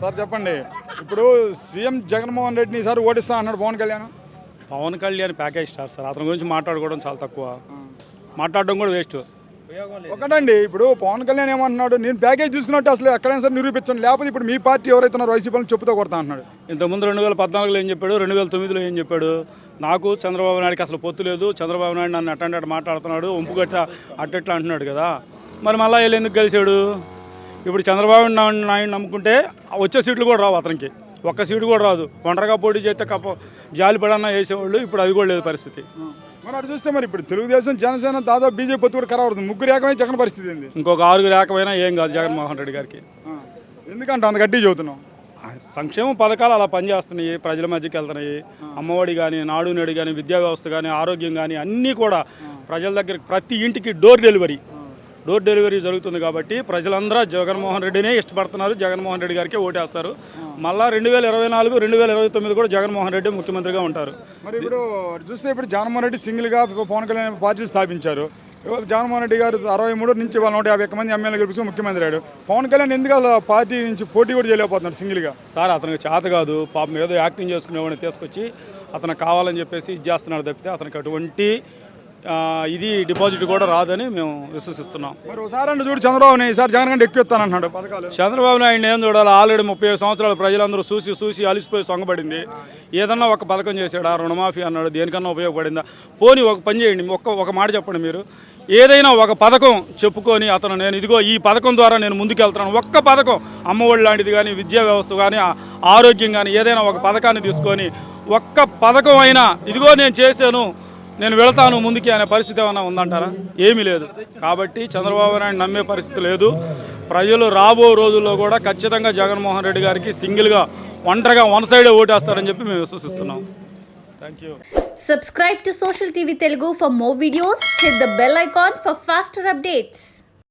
Sir చెప్పండి. ఇప్పుడు CM Jaganmohan రెడ్డిని ఈసారి ఓడిస్తా అన్నాడు Pawan Kalyan. Pawan Kalyan package star sir. అతని గురించి మాట్లాడుకోవడం చాలా తక్కువ. మాట్లాడడం కూడా వేస్ట్. ఒకటండి ఇప్పుడు పవన్ కళ్యాణ్ ఏమంటున్నాడు నేను ప్యాకేజ్ తీసుకున్నట్టు అసలు ఎక్కడైనా సరే నిరూపించండి. లేకపోతే ఇప్పుడు మీ పార్టీ ఎవరైతే ఉన్నారో వైసీపీ చెప్పుతో కొడతా అంటున్నాడు. ఇంతకుముందు రెండు వేల పద్నాలుగులో ఏం చెప్పాడు? రెండు వేల తొమ్మిదిలో ఏం చెప్పాడు? నాకు చంద్రబాబు నాయుడుకి అసలు పొత్తు లేదు. చంద్రబాబు నాయుడు నన్ను అటెండ్ మాట్లాడుతున్నాడు. ఉంపుగట్ట అట్టెట్లా అంటున్నాడు కదా. మరి మళ్ళీ వీళ్ళు ఎందుకు కలిశాడు ఇప్పుడు చంద్రబాబు నాయుడు నాయుడు నమ్ముకుంటే వచ్చే సీట్లు కూడా రావు అతనికి. ఒక్క సీటు కూడా రాదు. ఒంటరిగా పోటీ చేస్తే కప్ప జాలిపడన్నా వేసేవాళ్ళు ఇప్పుడు అది కూడా లేదు పరిస్థితి. మరి అటు చూస్తే మరి ఇప్పుడు తెలుగుదేశం జనసేన దాదాపు బీజేపీ పొత్తు కూడా అవుతుంది. ముగ్గురు ఏకమై జగన్ పరిస్థితి ఏంది? ఇంకొక ఆరుగురు ఏకమైనా ఏం కాదు జగన్మోహన్ రెడ్డి గారికి. ఎందుకంటే అంత గట్టి చదువుతున్నాం సంక్షేమ పథకాలు అలా పనిచేస్తున్నాయి. ప్రజల మధ్యకి వెళ్తున్నాయి. అమ్మఒడి కానీ నాడు నేడు కానీ విద్యా వ్యవస్థ కానీ ఆరోగ్యం కానీ అన్నీ కూడా ప్రజల దగ్గరికి ప్రతి ఇంటికి డోర్ డెలివరీ. డోర్ డెలివరీ జరుగుతుంది కాబట్టి ప్రజలందరూ జగన్మోహన్ రెడ్డినే ఇష్టపడుతున్నారు. జగన్మోహన్ రెడ్డి గారికి ఓటేస్తారు. మళ్ళా రెండు వేల ఇరవై నాలుగు రెండు వేల ఇరవై తొమ్మిది కూడా జగన్మోహన్ రెడ్డి ముఖ్యమంత్రిగా ఉంటారు. మరి ఇప్పుడు చూస్తే ఇప్పుడు జగన్మోహన్ రెడ్డి సింగిల్గా పవన్ కళ్యాణ్ పార్టీలు స్థాపించారు. జగన్మోహన్ రెడ్డి గారు అరవై మూడు నుంచి వాళ్ళ నూట యాభై మంది ఎమ్మెల్యే గెలిపించి ముఖ్యమంత్రి అయ్యాడు. పవన్ కళ్యాణ్ ఎందుకు అలా పార్టీ నుంచి పోటీ కూడా చేయలేకపోతున్నాడు సింగిల్గా? సార్ అతనికి చేత కాదు. పాపం ఏదో యాక్టింగ్ చేసుకునేవాడిని తీసుకొచ్చి అతను కావాలని చెప్పేసి ఇది చేస్తున్నాడు తప్పితే అతనికి అటువంటి ఇది డిపాజిట్ కూడా రాదని మేము విశ్వసిస్తున్నాం. మరి ఒకసారి అంటే చూడు చంద్రబాబుని ఈసారి జగన్ కంటే ఎక్కువ ఇస్తానంటున్నాడు పథకాలు. చంద్రబాబు నాయుడు ఏం చూడాలి? ఆల్రెడీ ముప్పై సంవత్సరాలు ప్రజలందరూ చూసి చూసి అలిసిపోయి సొంగబడింది. ఏదన్నా ఒక పథకం చేశాడా? రుణమాఫీ అన్నాడు. దేనికన్నా ఉపయోగపడిందా? పోనీ ఒక పని చేయండి. ఒక్క ఒక మాట చెప్పండి మీరు. ఏదైనా ఒక పథకం చెప్పుకొని అతను నేను ఇదిగో ఈ పథకం ద్వారా నేను ముందుకెళ్తున్నాను. ఒక్క పథకం అమ్మఒడి లాంటిది కానీ విద్యా వ్యవస్థ కానీ ఆరోగ్యం కానీ ఏదైనా ఒక పథకాన్ని తీసుకొని ఒక్క పథకం అయినా ఇదిగో నేను చేశాను. నేను వెళతాను ముందుకి అనే పరిస్థితి ఏమైనా ఉందంటారా? ఏమీ లేదు. కాబట్టి చంద్రబాబు నాయుడు నమ్మే పరిస్థితి లేదు. ప్రజలు రాబో రోజుల్లో కూడా ఖచ్చితంగా జగన్మోహన్ రెడ్డి గారికి సింగిల్గా ఒంటరిగా వన్ సైడే ఓటేస్తారని చెప్పి మేము విశ్వసిస్తున్నాం. Thank you subscribe to social TV Telugu for more videos hit the bell icon for faster updates